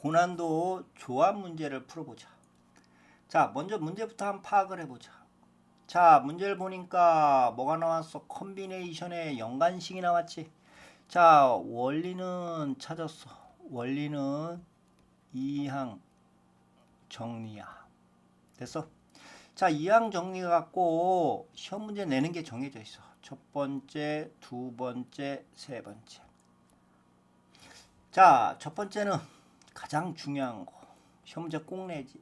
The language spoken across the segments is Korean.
고난도 조합 문제를 풀어보자. 자, 먼저 문제부터 한번 파악을 해보자. 자, 문제를 보니까 뭐가 나왔어? 컨비네이션의 연관식이 나왔지. 자, 원리는 찾았어. 원리는 이항 정리야. 됐어? 자, 이항 정리 갖고 시험 문제 내는 게 정해져 있어. 첫 번째, 두 번째, 세 번째. 자, 첫 번째는 가장 중요한 거. 문제 꼭 내지.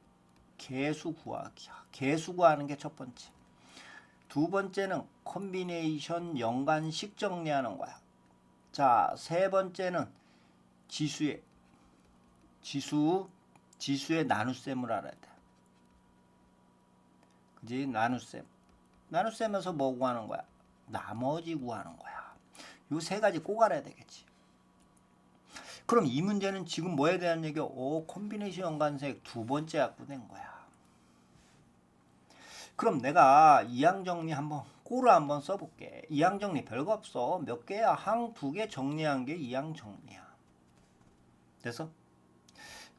개수 구하기야. 개수 구하는 게 첫 번째. 두 번째는 컨비네이션 연관식 정리하는 거야. 자, 세 번째는 지수의 지수 지수의 나눗셈을 알아야 돼. 그지? 나눗셈. 나눗셈에서 뭐 구하는 거야? 나머지 구하는 거야. 요 세 가지 꼭 알아야 되겠지. 그럼 이 문제는 지금 뭐에 대한 얘기야? 오, 콤비네이션 연관색 두 번째 갖고 낸 거야. 그럼 내가 이항 정리 한번 꼬를 한번 써볼게. 이항 정리 별거 없어. 몇 개야? 항 두 개 정리한 게 이항 정리야. 됐어?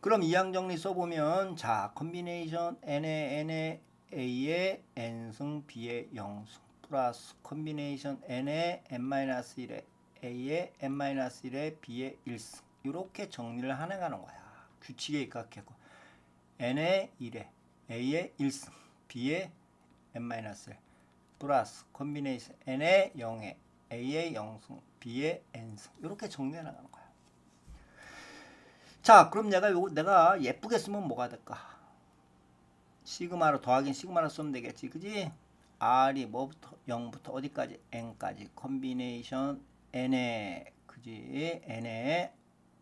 그럼 이항 정리 써보면 자 컨비네이션 n의 n의 a의 n승 b의 0승 플러스 컨비네이션 n의 n-1의 a의 n-1의 b의 1승 이렇게 정리를 해나가는 거야. 규칙에 입각하고 n의 1에 a의 1승 b의 n-1 플러스 컨비네이션 n의 0에 a의 0승 b의 n승 이렇게 정리해 나가는 거야. 자, 그럼 내가 요거 내가 예쁘게 쓰면 뭐가 될까? 시그마로 더하긴 시그마로 쓰면 되겠지. 그지? R이 뭐부터 0부터 어디까지 n까지 컨비네이션 n에 그지? n에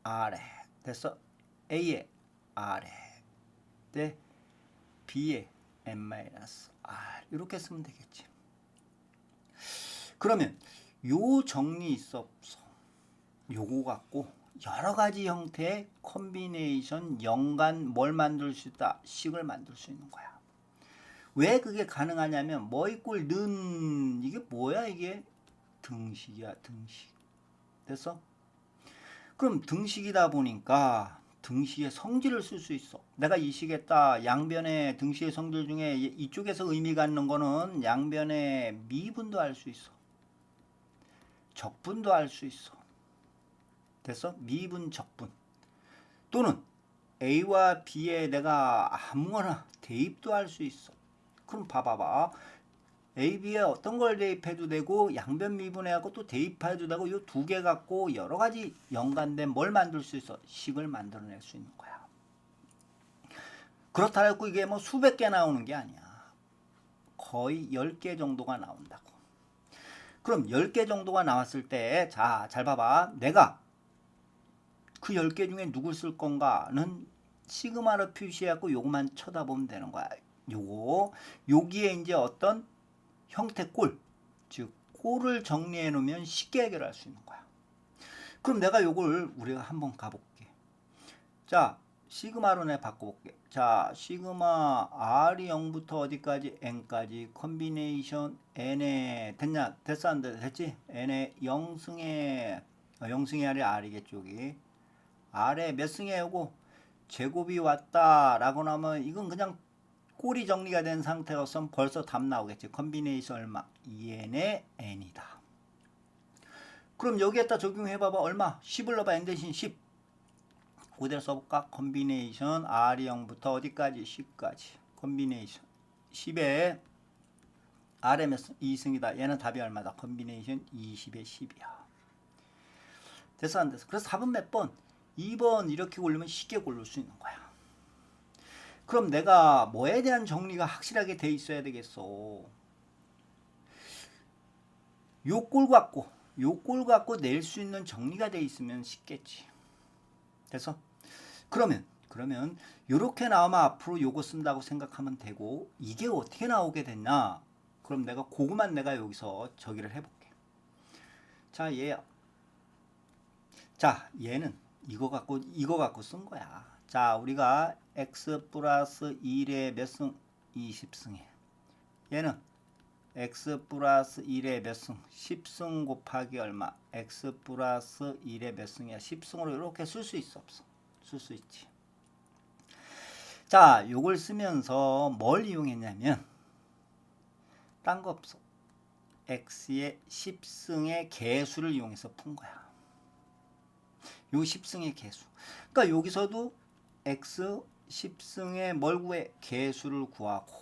R에 됐어? A에 R에 네 B에 n-R 이렇게 쓰면 되겠지. 그러면 요 정리 있어 없어? 요거 갖고 여러 가지 형태의 컨비네이션 연관 뭘 만들 수 있다? 식을 만들 수 있는 거야. 왜 그게 가능하냐면 뭐 이꼴 는 이게 뭐야 이게? 등식이야 등식. 됐어 그럼 등식이다 보니까 등식의 성질을 쓸 수 있어. 내가 이 식에다 양변의 등식의 성질 중에 이쪽에서 의미 갖는 거는 양변의 미분도 할수 있어. 적분도 할수 있어. 됐어? 미분 적분. 또는 A와 B에 내가 아무거나 대입도 할 수 있어. 그럼 봐봐봐 A, B에 어떤 걸 대입해도 되고 양변 미분해갖고 또 대입해도 되고 이 두 개 갖고 여러 가지 연관된 뭘 만들 수 있어? 식을 만들어낼 수 있는 거야. 그렇다 해고 이게 뭐 수백 개 나오는 게 아니야. 거의 10개 정도가 나온다고. 그럼 10개 정도가 나왔을 때 자 잘 봐봐. 내가 그 10개 중에 누굴 쓸 건가는 시그마로 표시하고 요거만 쳐다보면 되는 거야. 요거 여기에 이제 어떤 형태 꼴, 즉 꼴을 정리해 놓으면 쉽게 해결할 수 있는 거야. 그럼 내가 요걸 우리가 한번 가볼게. 자, 시그마로 내 바꿔볼게. 자, 시그마 R이 0부터 어디까지 N까지 컨비네이션 N에 됐냐? 됐어 안 돼? 됐지? N의 0승의 0승의 R이 R이겠죠, 여기. 아래 몇 승에 오고 제곱이 왔다 라고 나면 이건 그냥 꼴이 정리가 된 상태로서 벌써 답 나오겠지. 컨비네이션 얼마? 2n의 n이다. 그럼 여기에다 적용해봐봐. 얼마? 10을 넣어봐. n 대신 10. 그대로 써볼까? 컨비네이션 R이 0부터 어디까지? 10까지. 컨비네이션 10에 R에 몇 승? 2승이다. 얘는 답이 얼마다? 컨비네이션 20에 10이야. 됐어 안 됐어? 그래서 답은 몇 번? 2번 이렇게 고르면 쉽게 고를 수 있는 거야. 그럼 내가 뭐에 대한 정리가 확실하게 돼 있어야 되겠어. 요꼴 갖고 요꼴 갖고 낼 수 있는 정리가 돼 있으면 쉽겠지. 됐어? 그러면 그러면 요렇게 나오면 앞으로 요거 쓴다고 생각하면 되고 이게 어떻게 나오게 됐나? 그럼 내가 그거만 내가 여기서 저기를 해볼게. 자 얘야. 자 얘는 이거 갖고 이거 갖고 쓴 거야. 자, 우리가 x 플러스 1의 몇 승? 20승에. 얘는 x 플러스 1의 몇 승? 10승 곱하기 얼마? x 플러스 1의 몇 승이야? 10승으로 이렇게 쓸 수 있어 없어? 쓸 수 있지. 자, 요걸 쓰면서 뭘 이용했냐면 딴 거 없어. x의 10승의 개수를 이용해서 푼 거야. 요 10승의 개수. 그러니까 여기서도 x 10승의 뭘 구해? 개수를 구하고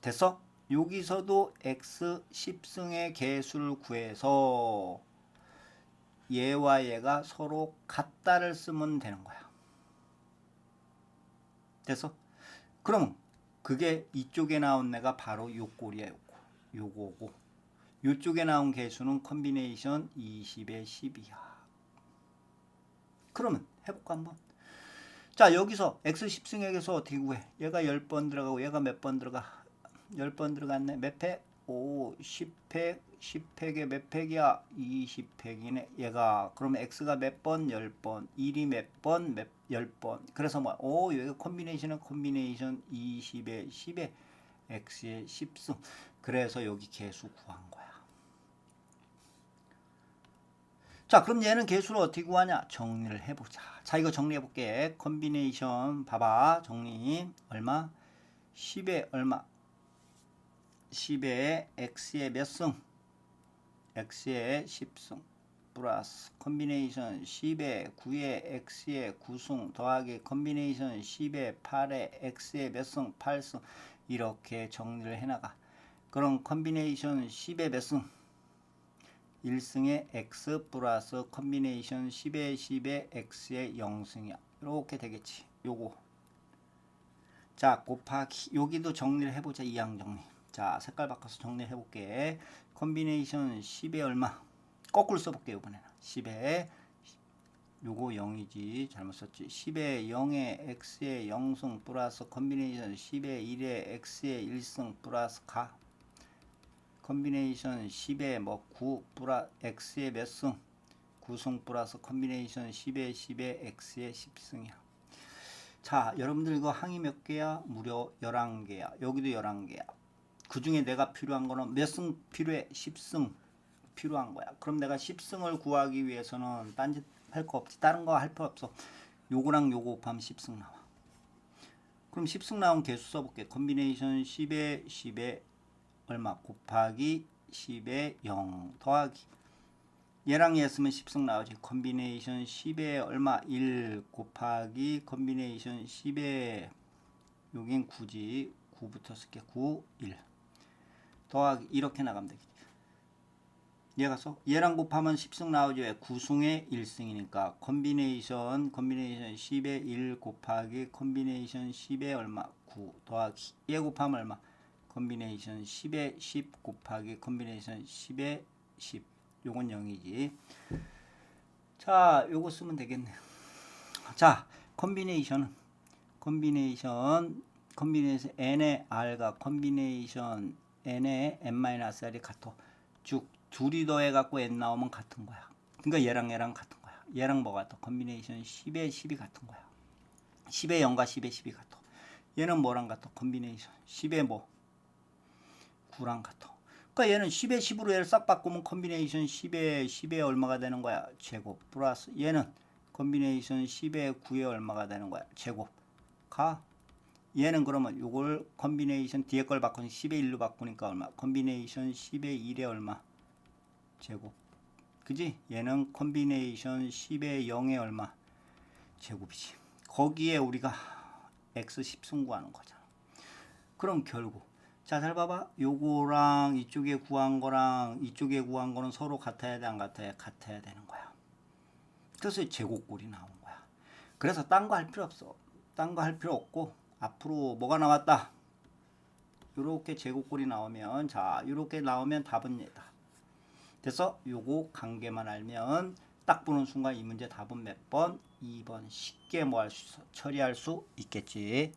됐어? 여기서도 x 10승의 개수를 구해서 얘와 얘가 서로 같다를 쓰면 되는 거야. 됐어? 그럼 그게 이쪽에 나온 애가 바로 요 꼴이야, 요 꼴. 요거고. 요쪽에 나온 개수는 컨비네이션 20의 10이야. 그러면 해볼까 한번? 자 여기서 x 10승에게서 어떻게 구해? 얘가 10번 들어가고 얘가 몇 번 들어가? 10번 들어갔네. 몇 팩? 오 10팩 10팩에 몇 팩이야? 20팩이네. 얘가 그러면 x가 몇 번? 10번. 1이 몇 번? 몇 10번. 그래서 뭐 오 여기가 컨비네이션은 컨비네이션 20에 10에 x의 10승. 그래서 여기 개수 구한 거야. 자 그럼 얘는 개수를 어떻게 구하냐? 정리를 해보자. 자 이거 정리해 볼게. 컨비네이션 봐봐. 정리. 얼마? 10에 얼마? 10에 x의 몇승? x의 10승. 플러스 컨비네이션 10에 9에 x의 9승. 더하기 컨비네이션 10에 8에 x의 몇승? 8승. 이렇게 정리를 해나가. 그럼 컨비네이션 10에 몇승 1승의 x 플러스 컨비네이션 10의 10의 x의 0승이야. 이렇게 되겠지. 요거. 자, 곱하기 여기도 정리를 해보자. 이항 정리. 자, 색깔 바꿔서 정리해 볼게. 컨비네이션 10의 얼마? 거꾸로 써볼게 이번에는. 10의 요거 0이지. 잘못 썼지. 10의 0의 x의 0승 플러스 컨비네이션 10의 1의 x의 1승 플러스 가. 컨비네이션 10에 뭐 9 플러 x의 몇 승? 9승 플러스 컨비네이션 10에 10에 x의 10승이야. 자, 여러분들 이거 항이 몇 개야? 무려 11개야. 여기도 11개야. 그 중에 내가 필요한 거는 몇 승 필요해? 10승 필요한 거야. 그럼 내가 10승을 구하기 위해서는 딴짓 할 거 없지. 다른 거할거 없어. 요거랑 요거 곱하면 10승 나와. 그럼 10승 나온 개수 써볼게. 컨비네이션 10에 10에 얼마 곱하기 10에 0 더하기. 얘랑 얘 쓰면 10승 나오지. 컨비네이션 10에 얼마 1 곱하기 컨비네이션 10에 여긴 9지 9부터 쓸게 9 1 더하기 이렇게 나가면 되겠지. 얘가 써 얘랑 곱하면 10승 나오죠 9승에 1승이니까. 컨비네이션 컨비네이션 10에 1 곱하기 컨비네이션 10에 얼마? 9 더하기. 얘 곱하면 얼마 컨비네이션 10에 10 곱하기 컨비네이션 10에 10 요건 0이지. 자 요거 쓰면 되겠네요. 자 컨비네이션은 컨비네이션 컨비네이션 n의 r과 컨비네이션 n의 n-r이 같아. 즉 둘이 더해 갖고 n 나오면 같은 거야. 그러니까 얘랑 얘랑 같은 거야. 얘랑 뭐가 같아? 컨비네이션 10에 10이 같은 거야. 10에 0과 10에 10이 같아. 얘는 뭐랑 같아? 컨비네이션 10에 뭐 9랑 같아. 그러니까 얘는 10에 10으로 얘를 싹 바꾸면 컨비네이션 10에 10에 얼마가 되는 거야? 제곱 플러스 얘는 컨비네이션 10에 9에 얼마가 되는 거야? 제곱 가 얘는 그러면 요걸 컨비네이션 뒤에 걸 바꾸니 10에 1로 바꾸니까 얼마? 컨비네이션 10에 1에 얼마? 제곱 그지? 얘는 컨비네이션 10에 0에 얼마? 제곱이지 거기에 우리가 x 10 승 구하는 거잖아 그럼 결국 자, 잘 봐봐. 요거랑 이쪽에 구한 거랑 이쪽에 구한 거는 서로 같아야 돼, 안 같아야? 같아야 되는 거야. 그래서 제곱꼴이 나온 거야. 그래서 딴 거 할 필요 없어. 딴 거 할 필요 없고, 앞으로 뭐가 나왔다? 요렇게 제곱꼴이 나오면, 자, 요렇게 나오면 답은 얘다. 됐어? 요거 관계만 알면 딱 보는 순간 이 문제 답은 몇 번? 2번 쉽게 뭐 할 수, 처리할 수 있겠지.